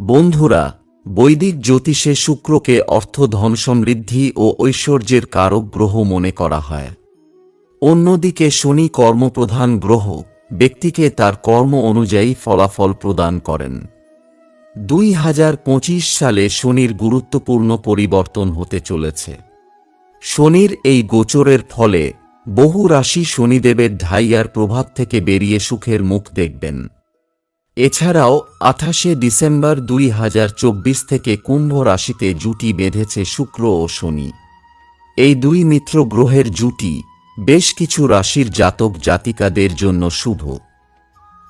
বন্ধুরা, বৈদিক জ্যোতিষে শুক্রকে অর্থ ধন সমৃদ্ধি ও ঐশ্বর্যের কারক গ্রহ মনে করা হয়। অন্যদিকে শনি কর্মপ্রধান গ্রহ, ব্যক্তিকে তার কর্ম অনুযায়ী ফলাফল প্রদান করেন। দুই হাজার পঁচিশ সালে শনির গুরুত্বপূর্ণ পরিবর্তন হতে চলেছে। শনির এই গোচরের ফলে বহু রাশি শনিদেবের ঢাইয়ার প্রভাব থেকে বেরিয়ে সুখের মুখ দেখবেন। এছাড়াও আঠাশে ডিসেম্বর দুই হাজার চব্বিশ থেকে কুম্ভ রাশিতে জুটি বেঁধেছে শুক্র ও শনি। এই দুই মিত্র গ্রহের জুটি বেশ কিছু রাশির জাতক জাতিকাদের জন্য শুভ।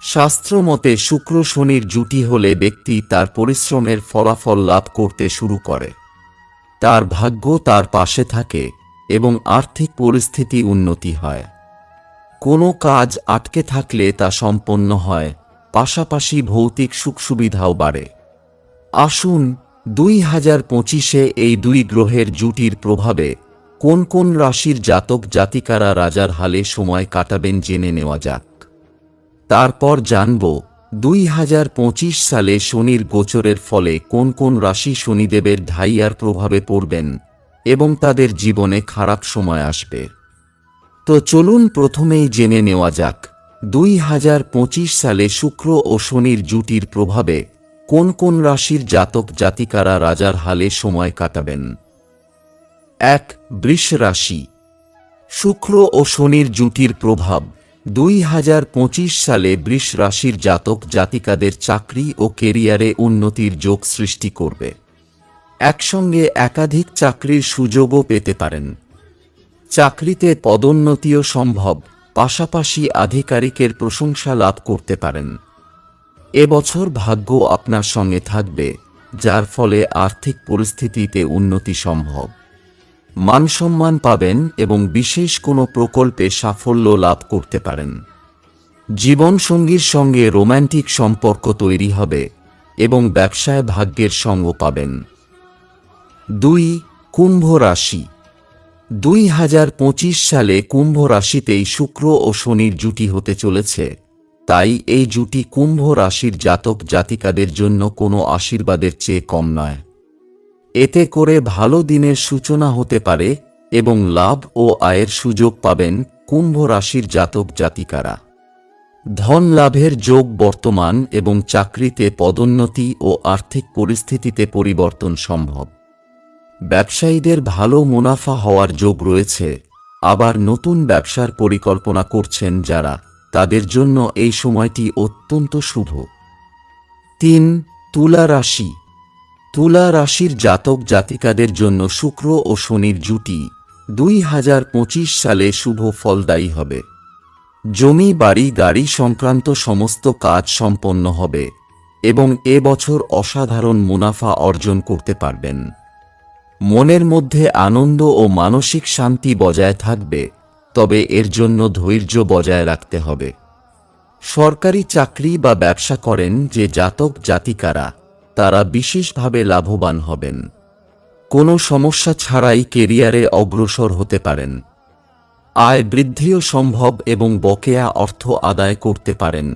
শাস্ত্রমতে শুক্র শনির জুটি হলে ব্যক্তি তার পরিশ্রমের ফলাফল লাভ করতে শুরু করে। তার ভাগ্য তার পাশে থাকে এবং আর্থিক পরিস্থিতি উন্নতি হয়। কোনো কাজ আটকে থাকলে তা সম্পন্ন হয় পাশাপাশি ভৌতিক সুখ সুবিধাও বাড়ে। আসুন দুই হাজার পঁচিশে এই দুই গ্রহের জুটির প্রভাবে কোন কোন রাশির জাতক জাতিকারা রাজার হালে সময় কাটাবেন জেনে নেওয়া যাক। তারপর জানব দুই হাজার পঁচিশ সালে শনির গোচরের ফলে কোন কোন রাশি শনিদেবের ঢাইয়ার প্রভাবে পড়বেন এবং তাদের জীবনে খারাপ সময় আসবে। তো চলুন প্রথমেই জেনে নেওয়া যাক দুই হাজার পঁচিশ সালে শুক্র ও শনির জুটির প্রভাবে কোন কোন রাশির জাতক জাতিকারা রাজার হালে সময় কাটাবেন? এক, বৃষ রাশি। শুক্র ও শনির জুটির প্রভাব দুই হাজার পঁচিশ সালে বৃষ রাশির জাতক জাতিকাদের চাকরি ও কেরিয়ারে উন্নতির যোগ সৃষ্টি করবে। একসঙ্গে একাধিক চাকরির সুযোগও পেতে পারেন। চাকরিতে পদোন্নতিও সম্ভব। পাশাপাশি আধিকারিকের প্রশংসা লাভ করতে পারেন। এবছর ভাগ্য আপনার সঙ্গে থাকবে, যার ফলে আর্থিক পরিস্থিতিতে উন্নতি সম্ভব। মানসম্মান পাবেন এবং বিশেষ কোনো প্রকল্পে সাফল্য লাভ করতে পারেন। জীবনসঙ্গীর সঙ্গে রোম্যান্টিক সম্পর্ক তৈরি হবে এবং ব্যবসায় ভাগ্যের সঙ্গ পাবেন। দুই, কুম্ভ রাশি। দুই হাজার পঁচিশ সালে কুম্ভ রাশিতেই শুক্র ও শনির জুটি হতে চলেছে। তাই এই জুটি কুম্ভ রাশির জাতক জাতিকাদের জন্য কোনো আশীর্বাদের চেয়ে কম নয়। এতে করে ভালো দিনের সূচনা হতে পারে এবং লাভ ও আয়ের সুযোগ পাবেন কুম্ভ রাশির জাতক জাতিকারা। ধন লাভের যোগ বর্তমান এবং চাকরিতে পদোন্নতি ও আর্থিক পরিস্থিতিতে পরিবর্তন সম্ভব। ব্যবসায়ীদের ভালো মুনাফা হওয়ার যোগ রয়েছে। আবার নতুন ব্যবসার পরিকল্পনা করছেন যারা। তাদের জন্য এই সময়টি অত্যন্ত শুভ। তিন, তুলা রাশি। তুলা রাশির জাতক জাতিকাদের জন্য শুক্র ও শনির জুটি দুই হাজার পঁচিশ সালে শুভ ফলদায়ী হবে। জমি, বাড়ি, গাড়ি সংক্রান্ত সমস্ত কাজ সম্পন্ন হবে এবং এ বছর অসাধারণ মুনাফা অর্জন করতে পারবেন। মনের মধ্যে আনন্দ ও মানসিক শান্তি বজায় থাকবে, তবে এর জন্য ধৈর্য বজায় রাখতে হবে। সরকারি চাকরি বা ব্যবসা করেন যে জাতক জাতিকারা, তারা বিশেষভাবে লাভবান হবেন। কোনো সমস্যা ছাড়াই কেরিয়ারে অগ্রসর হতে পারেন। আয় বৃদ্ধিও সম্ভব এবং বকেয়া অর্থ আদায় করতে পারেন,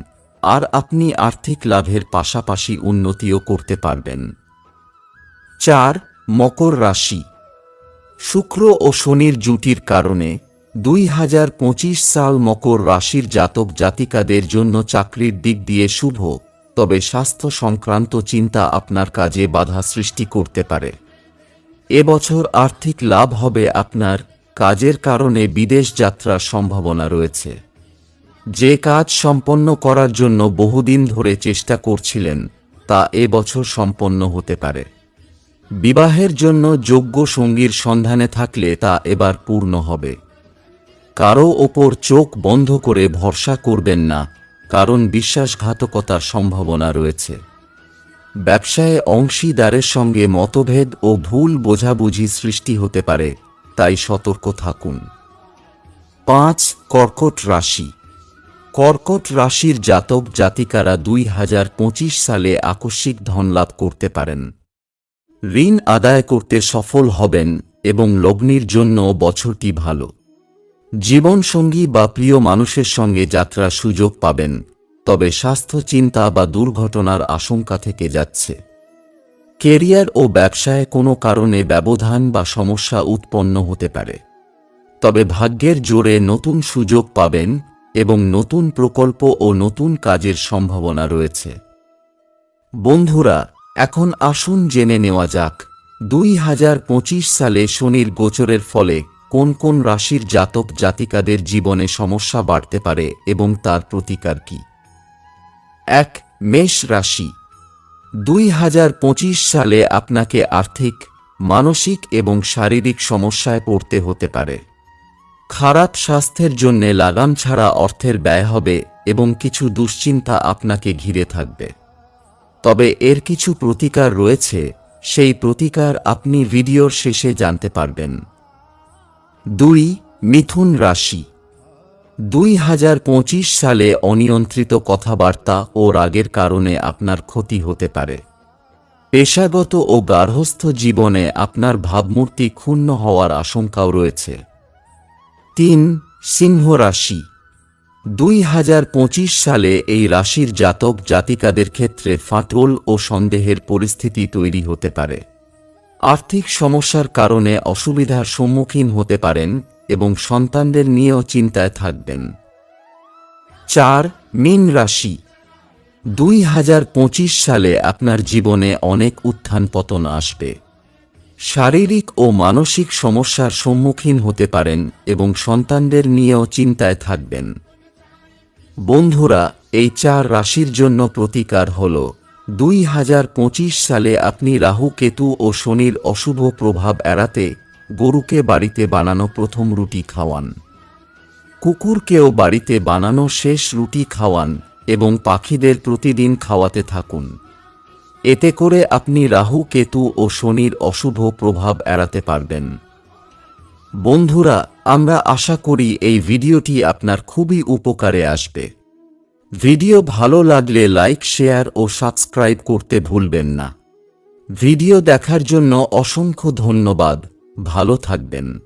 আর আপনি আর্থিক লাভের পাশাপাশি উন্নতিও করতে পারবেন। চার মকর রাশি। শুক্র ও শনির জুটির কারণে দুই হাজার পঁচিশ সাল মকর রাশির জাতক জাতিকাদের জন্য চাকরির দিক দিয়ে শুভ, তবে স্বাস্থ্য সংক্রান্ত চিন্তা আপনার কাজে বাধা সৃষ্টি করতে পারে। এবছর আর্থিক লাভ হবে আপনার, কাজের কারণে বিদেশ যাত্রার সম্ভাবনা রয়েছে। যে কাজ সম্পন্ন করার জন্য বহুদিন ধরে চেষ্টা করছিলেন, তা এবছর সম্পন্ন হতে পারে। বিবাহের জন্য যোগ্য সঙ্গীর সন্ধানে থাকলে তা এবার পূর্ণ হবে। কারও ওপর চোখ বন্ধ করে ভরসা করবেন না, কারণ বিশ্বাসঘাতকতার সম্ভাবনা রয়েছে। ব্যবসায় অংশীদারের সঙ্গে মতভেদ ও ভুল বোঝাবুঝি সৃষ্টি হতে পারে, তাই সতর্ক থাকুন। পাঁচ, কর্কট রাশি। কর্কট রাশির জাতক জাতিকারা দুই হাজার পঁচিশ সালে আকস্মিক ধন লাভ করতে পারেন। ঋণ আদায় করতে সফল হবেন এবং লগ্নির জন্য বছরটি ভালো। জীবনসঙ্গী বা প্রিয় মানুষের সঙ্গে যাত্রার সুযোগ পাবেন, তবে স্বাস্থ্য চিন্তা বা দুর্ঘটনার আশঙ্কা থেকে যাচ্ছে। কেরিয়ার ও ব্যবসায় কোনো কারণে ব্যবধান বা সমস্যা উৎপন্ন হতে পারে। তবে ভাগ্যের জোরে নতুন সুযোগ পাবেন এবং নতুন প্রকল্প ও নতুন কাজের সম্ভাবনা রয়েছে। বন্ধুরা এখন আসুন জেনে নেওয়া যাক, দুই হাজার পঁচিশ সালে শনির গোচরের ফলে কোন কোন রাশির জাতক জাতিকাদের জীবনে সমস্যা বাড়তে পারে এবং তার প্রতিকার কি? এক, মেষ রাশি। দুই হাজার পঁচিশ সালে আপনাকে আর্থিক, মানসিক এবং শারীরিক সমস্যায় পড়তে হতে পারে। খারাপ স্বাস্থ্যের জন্যে লাগাম ছাড়া অর্থের ব্যয় হবে এবং কিছু দুশ্চিন্তা আপনাকে ঘিরে থাকবে। তবে এর কিছু প্রতিকার রয়েছে, সেই প্রতিকার আপনি ভিডিওর শেষে জানতে পারবেন। দুই, মিথুন রাশি। দুই হাজার পঁচিশ সালে অনিয়ন্ত্রিত কথাবার্তা ও রাগের কারণে আপনার ক্ষতি হতে পারে। পেশাগত ও গার্হস্থ জীবনে আপনার ভাবমূর্তি ক্ষুণ্ণ হওয়ার আশঙ্কাও রয়েছে। তিন, সিংহ রাশি। দুই হাজার পঁচিশ সালে এই রাশির জাতক জাতিকাদের ক্ষেত্রে ফাটল ও সন্দেহের পরিস্থিতি তৈরি হতে পারে। আর্থিক সমস্যার কারণে অসুবিধার সম্মুখীন হতে পারেন এবং সন্তানদের নিয়েও চিন্তায় থাকবেন। চার, মীন রাশি। দুই হাজার পঁচিশ সালে আপনার জীবনে অনেক উত্থান পতন আসবে। শারীরিক ও মানসিক সমস্যার সম্মুখীন হতে পারেন এবং সন্তানদের নিয়েও চিন্তায় থাকবেন। বন্ধুরা, এই চার রাশির জন্য প্রতিকার হল। দুই হাজার পঁচিশ সালে আপনি রাহু, কেতু ও শনির অশুভ প্রভাব এড়াতে গরুকে বাড়িতে বানানো প্রথম রুটি খাওয়ান। কুকুরকেও বাড়িতে বানানো শেষ রুটি খাওয়ান এবং পাখিদের প্রতিদিন খাওয়াতে থাকুন। এতে করে আপনি রাহু, কেতু ও শনির অশুভ প্রভাব এড়াতে পারবেন। বন্ধুরা, আমরা আশা করি এই ভিডিওটি আপনার খুবই উপকারে আসবে। ভিডিও ভালো লাগলে লাইক, শেয়ার ও সাবস্ক্রাইব করতে ভুলবেন না। ভিডিও দেখার জন্য অসংখ্য ধন্যবাদ। ভালো থাকবেন।